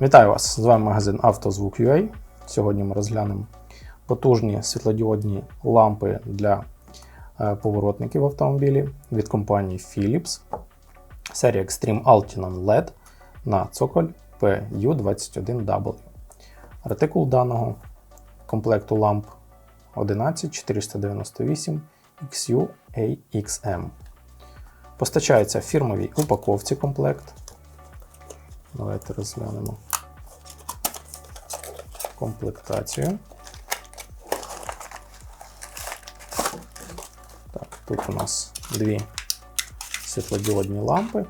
Вітаю вас! З вами магазин «Автозвук.UA». Сьогодні ми розглянемо потужні світлодіодні лампи для е, поворотників в автомобілі від компанії Philips. Серія Extreme Altinon LED на цоколь PU21W. Артикул даного комплекту ламп 11498 XU-AXM. Постачається фірмовій упаковці комплект. Давайте розглянемо комплектацію. Так, тут у нас дві світлодіодні лампи,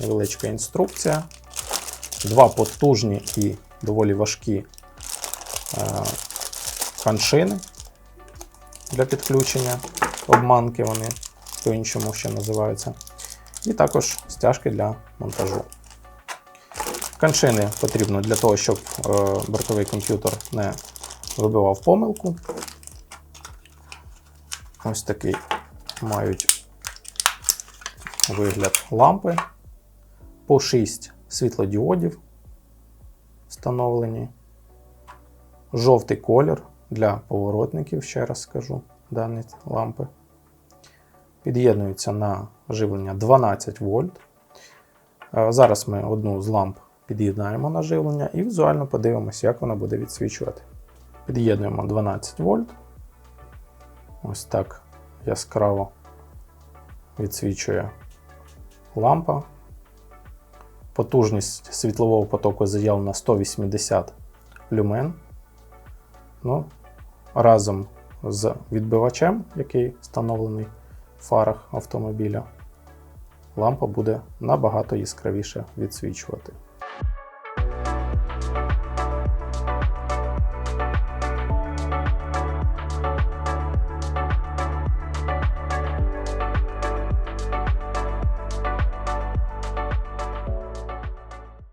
невеличка інструкція, два потужні і доволі важкі е, каншини для підключення, обманки вони по-іншому ще називаються, і також стяжки для монтажу. Каншини потрібно для того, щоб е, бортовий комп'ютер не вибивав помилку. Ось такий мають вигляд лампи. По 6 світлодіодів встановлені. Жовтий колір для поворотників, ще раз скажу, дані лампи. Під'єднуються на живлення 12 вольт. Е, Зараз ми одну з ламп під'єднаємо на живлення і візуально подивимося, як вона буде відсвічувати. Під'єднуємо 12 вольт. Ось так яскраво відсвічує лампа. Потужність світлового потоку заявлена 180 люмен. Ну, разом з відбивачем, який встановлений в фарах автомобіля, лампа буде набагато яскравіше відсвічувати.